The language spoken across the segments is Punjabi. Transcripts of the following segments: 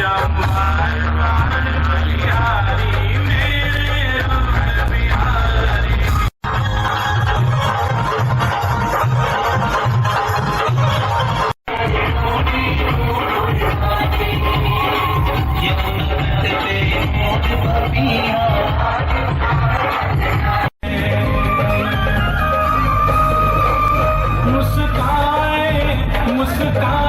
ចាំមក Mr. Down.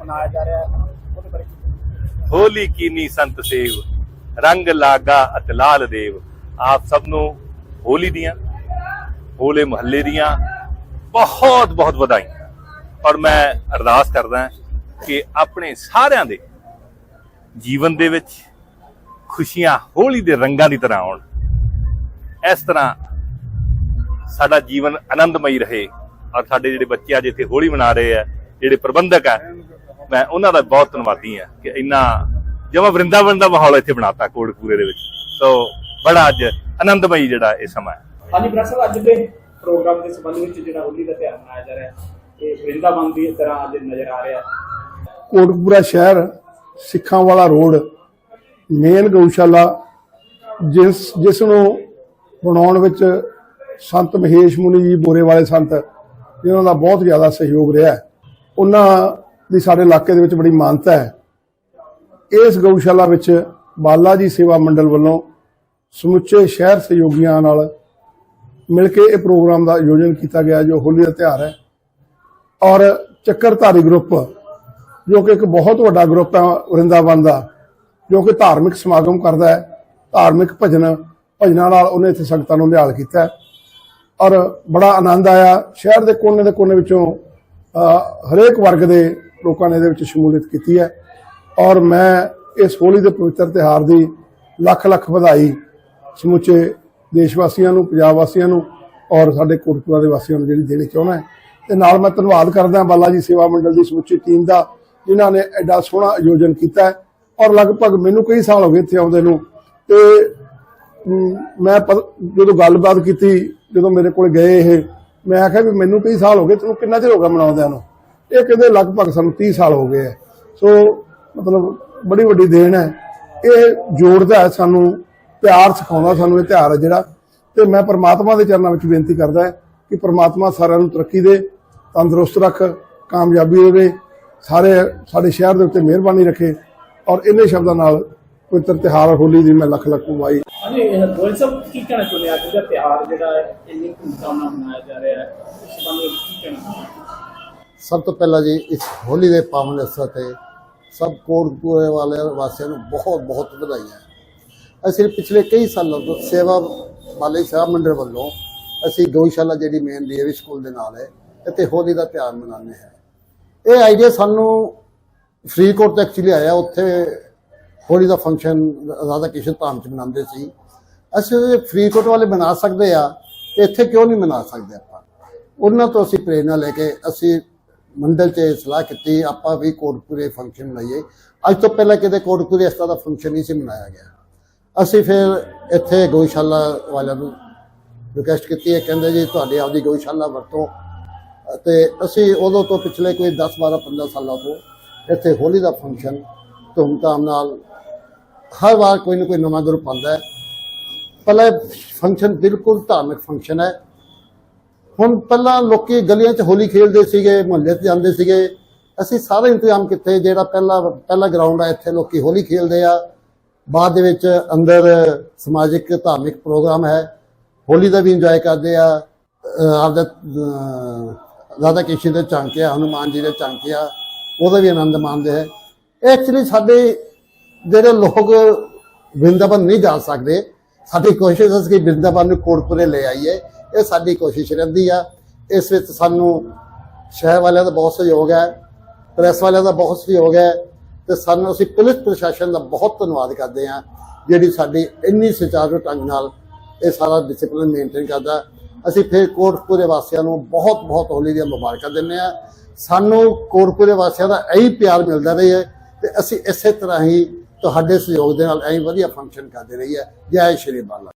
ਮਨਾਇਆ ਜਾ ਰਿਹਾ ਹੈ। ਉਹਦੇ ਬਾਰੇ ਹੋਲੀ ਕੀਨੀ ਸੰਤ ਸੇਵ, ਰੰਗ ਲਾਗਾ ਅਤਲਾਲ ਦੇਵ। ਆਪ ਸਭ ਨੂੰ ਹੋਲੀ ਦੀਆਂ, ਹੋਲੇ ਮਹੱਲੇ ਦੀਆਂ ਬਹੁਤ ਬਹੁਤ ਵਧਾਈਆਂ। ਔਰ ਮੈਂ ਅਰਦਾਸ ਕਰਦਾ ਕਿ ਆਪਣੇ ਸਾਰਿਆਂ ਦੇ ਜੀਵਨ ਦੇ ਵਿੱਚ ਖੁਸ਼ੀਆਂ ਹੋਲੀ ਦੇ ਰੰਗਾਂ ਦੀ ਤਰ੍ਹਾਂ ਆਉਣ। ਇਸ ਤਰ੍ਹਾਂ ਸਾਡਾ ਜੀਵਨ ਆਨੰਦਮਈ ਰਹੇ ਔਰ ਸਾਡੇ ਜਿਹੜੇ ਬੱਚੇ ਅੱਜ ਇੱਥੇ ਹੋਲੀ ਮਨਾ ਰਹੇ ਆ, ਜਿਹੜੇ ਪ੍ਰਬੰਧਕ ਆ ਮੈਂ ਉਹਨਾਂ ਦਾ ਬਹੁਤ ਧੰਨਵਾਦੀ ਆ ਕਿ ਇੰਨਾ ਜਮਾ ਵਰਿੰਦਾਵਨ ਦਾ ਮਾਹੌਲ ਇੱਥੇ ਬਣਾਤਾ ਕੋਟਕਪੂਰੇ ਦੇ ਵਿੱਚ ਸੋ ਬੜਾ ਅੱਜ ਆਨੰਦਮਈ ਜਿਹੜਾ ਇਹ ਸਮਾਂ ਹੈ ਹਾਂਜੀ ਬ੍ਰਦਰ ਸਾਹਿਬ ਅੱਜ ਦੇ ਪ੍ਰੋਗਰਾਮ ਦੇ ਸੰਬੰਧ ਵਿੱਚ ਜਿਹੜਾ ਹੋਲੀ ਦਾ ਤਿਹਾਰ ਮਨਾਇਆ ਜਾ ਰਿਹਾ ਹੈ ਇਹ ਬ੍ਰਿੰਦਾਵਨ ਦੀ ਤਰ੍ਹਾਂ ਅੱਜ ਨਜ਼ਰ ਆ ਰਿਹਾ ਹੈ ਕੋਟਕਪੂਰਾ ਸ਼ਹਿਰ ਸਿੱਖਾਂ ਵਾਲਾ ਰੋਡ ਮੇਨ ਗਊਸ਼ਾਲਾ ਜਿਸ ਜਿਸ ਨੂੰ ਬਣਾਉਣ ਵਿੱਚ ਸੰਤ ਮਹੇਸ਼ ਮੁਨੀ ਜੀ ਬੋਰੇ ਵਾਲੇ ਸੰਤ ਇਹਨਾਂ ਦਾ ਬਹੁਤ ਜ਼ਿਆਦਾ ਸਹਿਯੋਗ ਰਿਹਾ ਹੈ। ਉਹਨਾਂ ਦੀ ਸਾਡੇ ਇਲਾਕੇ ਦੇ ਵਿੱਚ ਬੜੀ ਮਾਨਤਾ ਹੈ। ਇਸ ਗਊਸ਼ਾਲਾ ਵਿੱਚ ਬਾਲਾ ਜੀ ਸੇਵਾ ਮੰਡਲ ਵੱਲੋਂ ਸਮੁੱਚੇ ਸ਼ਹਿਰ ਸਹਿਯੋਗੀਆਂ ਨਾਲ ਮਿਲ ਕੇ ਇਹ ਪ੍ਰੋਗਰਾਮ ਦਾ ਆਯੋਜਨ ਕੀਤਾ ਗਿਆ, ਜੋ ਹੋਲੀ ਦਾ ਤਿਉਹਾਰ ਹੈ। ਔਰ ਚੱਕਰਧਾਰੀ ਗਰੁੱਪ, ਜੋ ਕਿ ਇੱਕ ਬਹੁਤ ਵੱਡਾ ਗਰੁੱਪ ਹੈ ਵਰਿੰਦਾਵਨ ਦਾ, ਜੋ ਕਿ ਧਾਰਮਿਕ ਸਮਾਗਮ ਕਰਦਾ ਹੈ। ਧਾਰਮਿਕ ਭਜਨ, ਭਜਨਾਂ ਨਾਲ ਉਹਨੇ ਇੱਥੇ ਸੰਗਤਾਂ ਨੂੰ ਲਿਆਲ ਕੀਤਾ ਔਰ ਬੜਾ ਆਨੰਦ ਆਇਆ। ਸ਼ਹਿਰ ਦੇ ਕੋਨੇ ਦੇ ਕੋਨੇ ਵਿੱਚੋਂ ਹਰੇਕ ਵਰਗ ਦੇ ਲੋਕਾਂ ਨੇ ਇਹਦੇ ਵਿੱਚ ਸ਼ਮੂਲੀਅਤ ਕੀਤੀ ਹੈ। ਔਰ ਮੈਂ ਇਸ ਹੋਲੀ ਦੇ ਪਵਿੱਤਰ ਤਿਉਹਾਰ ਦੀ ਲੱਖ ਲੱਖ ਵਧਾਈ ਸਮੁੱਚੇ ਦੇਸ਼ ਵਾਸੀਆਂ ਨੂੰ, ਪੰਜਾਬ ਵਾਸੀਆਂ ਨੂੰ ਔਰ ਸਾਡੇ ਕੋਟਕਪੂਰਾ ਦੇ ਵਾਸੀਆਂ ਨੂੰ ਜਿਹੜੀ ਦੇਣੀ ਚਾਹੁੰਦਾ ਹੈ। ਤੇ ਨਾਲ ਮੈਂ ਧੰਨਵਾਦ ਕਰਦਾ ਬਾਲਾ ਜੀ ਸੇਵਾ ਮੰਡਲ ਦੀ ਸਮੁੱਚੀ ਟੀਮ ਦਾ, ਜਿਨ੍ਹਾਂ ਨੇ ਐਡਾ ਸੋਹਣਾ ਆਯੋਜਨ ਕੀਤਾ ਹੈ। ਔਰ ਲਗਭਗ ਮੈਨੂੰ ਕਈ ਸਾਲ ਹੋ ਗਏ ਇੱਥੇ ਆਉਂਦੇ ਨੂੰ। ਤੇ ਮੈਂ ਜਦੋਂ ਗੱਲਬਾਤ ਕੀਤੀ, ਜਦੋਂ ਮੇਰੇ ਕੋਲ ਗਏ ਇਹ, ਮੈਂ ਆਖਿਆ ਵੀ ਮੈਨੂੰ ਕਈ ਸਾਲ ਹੋ ਗਏ, ਤੈਨੂੰ ਕਿੰਨਾ ਚਿਰ ਹੋ ਗਿਆ ਮਨਾਉਂਦਿਆਂ ਨੂੰ? ਇਹ ਕਹਿੰਦੇ ਲਗਭਗ ਸਾਨੂੰ 30 ਸਾਲ ਹੋ ਗਏ ਹੈ ਸੋ, ਮਤਲਬ ਬੜੀ ਵੱਡੀ ਦੇਣ ਹੈ। ਇਹ ਜੋੜਦਾ ਸਾਨੂੰ, ਪਿਆਰ ਸਿਖਾਉਂਦਾ ਸਾਨੂੰ ਇਹ ਤਿਉਹਾਰ ਹੈ ਜਿਹੜਾ। ਤੇ ਮੈਂ ਪ੍ਰਮਾਤਮਾ ਦੇ ਚਰਨਾਂ ਵਿੱਚ ਬੇਨਤੀ ਕਰਦਾ ਕਿ ਪ੍ਰਮਾਤਮਾ ਸਾਰਿਆਂ ਨੂੰ ਤਰੱਕੀ ਦੇ, ਤੰਦਰੁਸਤ ਰੱਖ, ਕਾਮਯਾਬੀ ਦੇਵੇ ਸਾਰੇ ਸਾਡੇ ਸ਼ਹਿਰ ਦੇ ਉੱਤੇ ਮਿਹਰਬਾਨੀ ਰੱਖੇ ਔਰ ਇੰਨੇ ਸ਼ਬਦਾਂ ਨਾਲ ਪਵਿੱਤਰ ਤਿਉਹਾਰ ਹੋਲੀ ਦੀ ਮੈਂ ਲੱਖ ਲੱਖ ਮੁਬਾਈ। ਹਾਂਜੀ ਗੋਇਲ ਸਾਹਿਬ ਕੀ ਕਹਿਣਾ ਚਾਹੁੰਦੇ ਆ? ਅੱਜ ਦਾ ਤਿਹਾਰ ਜਿਹੜਾ ਇੰਨੀ ਧੂਮਧਾਮ ਨਾਲ ਮਨਾਇਆ ਜਾ ਰਿਹਾ ਹੈ। ਇਸ ਸੰਬੰਧ ਕੀ ਕਹਿਣਾ ਸਭ ਤੋਂ ਪਹਿਲਾਂ ਜੀ, ਇਸ ਹੋਲੀ ਦੇ ਪਾਵਨ ਅਵਸਰ ਤੇ ਸਭ ਕੋਟਪੂਰੇ ਵਾਲੇ ਵਾਸੀਆਂ ਨੂੰ ਬਹੁਤ ਬਹੁਤ ਵਧਾਈਆਂ। ਅਸੀਂ ਪਿਛਲੇ ਕਈ ਸਾਲਾਂ ਤੋਂ ਸੇਵਾ ਵਾਲੇ ਸੇਵਾ ਮੰਡਲ ਵੱਲੋਂ ਅਸੀਂ ਗਊਸ਼ਾਲਾ ਜਿਹੜੀ ਮੇਨ ਡੀਏਵੀ ਸਕੂਲ ਦੇ ਨਾਲ ਹੈ, ਇੱਥੇ ਹੋਲੀ ਦਾ ਤਿਉਹਾਰ ਮਨਾਉਂਦੇ ਹਾਂ। ਇਹ ਆਈਡੀਆ ਸਾਨੂੰ ਫਰੀਦਕੋਟ ਤੋਂ ਐਕਚੁਅਲੀ ਆਇਆ, ਉੱਥੇ ਹੋਲੀ ਦਾ ਫੰਕਸ਼ਨ ਰਾਧਾ ਕ੍ਰਿਸ਼ਨ ਧਾਮ ਚ ਮਨਾਉਂਦੇ ਸੀ। ਅਸੀਂ ਇਹ ਫਰੀਦਕੋਟ ਵਾਲੇ ਮਨਾ ਸਕਦੇ ਆ, ਇੱਥੇ ਕਿਉਂ ਨਹੀਂ ਮਨਾ ਸਕਦੇ ਆਪਾਂ? ਉਹਨਾਂ ਤੋਂ ਅਸੀਂ ਪ੍ਰੇਰਣਾ ਲੈ ਕੇ ਅਸੀਂ ਮੰਡਲ 'ਚ ਸਲਾਹ ਕੀਤੀ, ਆਪਾਂ ਵੀ ਕੋਟਪੂਰੇ ਫੰਕਸ਼ਨ ਮਨਾਈਏ ਅੱਜ ਤੋਂ ਪਹਿਲਾਂ ਕਿਤੇ ਕੋਟਪੂਰੇ ਇਸ ਤਰ੍ਹਾਂ ਦਾ ਫੰਕਸ਼ਨ ਨਹੀਂ ਸੀ ਮਨਾਇਆ ਗਿਆ। ਅਸੀਂ ਫਿਰ ਇੱਥੇ ਗਊਸ਼ਾਲਾ ਵਾਲਿਆਂ ਨੂੰ ਰਿਕੁਐਸਟ ਕੀਤੀ ਹੈ ਕਹਿੰਦੇ ਜੀ, ਤੁਹਾਡੇ ਆਪਦੀ ਗਊਸ਼ਾਲਾ ਵਰਤੋਂ। ਤੇ ਅਸੀਂ ਉਦੋਂ ਤੋਂ ਪਿਛਲੇ ਕੋਈ 10 12 15 ਸਾਲਾਂ ਤੋਂ ਇੱਥੇ ਹੋਲੀ ਦਾ ਫੰਕਸ਼ਨ ਧੂਮਧਾਮ ਨਾਲ ਹਰ ਵਾਰ ਕੋਈ ਨਾ ਕੋਈ ਨਵਾਂ ਗਰੁੱਪ ਆਉਂਦਾ ਹੈ। ਪਹਿਲਾ ਫੰਕਸ਼ਨ ਬਿਲਕੁਲ ਧਾਰਮਿਕ ਫੰਕਸ਼ਨ ਹੈ। ਹੁਣ ਪਹਿਲਾਂ ਲੋਕੀ ਗਲੀਆਂ 'ਚ ਹੋਲੀ ਖੇਡਦੇ ਸੀਗੇ, ਮੁਹੱਲੇ 'ਚ ਜਾਂਦੇ ਸੀਗੇ। ਅਸੀਂ ਸਾਰੇ ਇੰਤਜ਼ਾਮ ਕੀਤੇ, ਜਿਹੜਾ ਪਹਿਲਾ ਪਹਿਲਾ ਗਰਾਊਂਡ ਆ, ਇੱਥੇ ਲੋਕੀ ਹੋਲੀ ਖੇਡਦੇ ਆ। ਬਾਅਦ ਦੇ ਵਿੱਚ ਅੰਦਰ ਸਮਾਜਿਕ, ਧਾਰਮਿਕ ਪ੍ਰੋਗਰਾਮ ਹੈ। ਹੋਲੀ ਦਾ ਵੀ ਇੰਜੋਏ ਕਰਦੇ ਆ। ਆਪਦਾ ਰਾਧਾ ਕ੍ਰਿਸ਼ਨ ਦੇ ਝਾਂਕਿਆ, ਹਨੂਮਾਨ ਜੀ ਦੇ ਝਾਂਕਿਆ, ਉਹਦਾ ਵੀ ਆਨੰਦ ਮਾਣਦੇ ਹੈ ਐਕਚੁਅਲੀ ਸਾਡੇ ਜਿਹੜੇ ਲੋਕ ਵਰਿੰਦਾਵਨ ਨਹੀਂ ਜਾ ਸਕਦੇ, ਸਾਡੀ ਕੋਸ਼ਿਸ਼ ਹੈ ਕਿ ਵਰਿੰਦਾਵਨ ਨੂੰ ਕੋਟਪੁਰੇ ਲੈ ਆਈਏ। ਇਹ ਸਾਡੀ ਕੋਸ਼ਿਸ਼ ਰਹਿੰਦੀ ਆ। ਇਸ ਵਿੱਚ ਸਾਨੂੰ ਸ਼ਹਿਰ ਵਾਲਿਆਂ ਦਾ ਬਹੁਤ ਸਹਿਯੋਗ ਹੈ, ਪ੍ਰੈਸ ਵਾਲਿਆਂ ਦਾ ਬਹੁਤ ਸਹਿਯੋਗ ਹੈ ਤੇ ਸਾਨੂੰ ਅਸੀਂ ਪੁਲਿਸ ਪ੍ਰਸ਼ਾਸਨ ਦਾ ਬਹੁਤ ਧੰਨਵਾਦ ਕਰਦੇ ਹਾਂ, ਜਿਹੜੀ ਸਾਡੀ ਇੰਨੀ ਸੁਚਾਰੂ ਢੰਗ ਨਾਲ ਇਹ ਸਾਰਾ ਡਿਸਪਲਿਨ ਮੇਨਟੇਨ ਕਰਦਾ। ਅਸੀਂ ਫਿਰ ਕੋਟਪੁਰੇ ਵਾਸੀਆਂ ਨੂੰ ਬਹੁਤ ਬਹੁਤ ਹੋਲੀ ਦੀਆਂ ਮੁਬਾਰਕਾਂ ਦਿੰਦੇ ਹਾਂ। ਸਾਨੂੰ ਕੋਟਪੁਰੇ ਵਾਸੀਆਂ ਦਾ ਇਹੀ ਪਿਆਰ ਮਿਲਦਾ ਰਹੀ ਹੈ ਤੇ ਅਸੀਂ ਇਸੇ ਤਰ੍ਹਾਂ ਹੀ ਤੁਹਾਡੇ ਸਹਿਯੋਗ ਦੇ ਨਾਲ ਐਂ ਵਧੀਆ ਫੰਕਸ਼ਨ ਕਰਦੇ ਰਹੀਏ। ਜੈ ਸ਼੍ਰੀ ਬਾਲਾ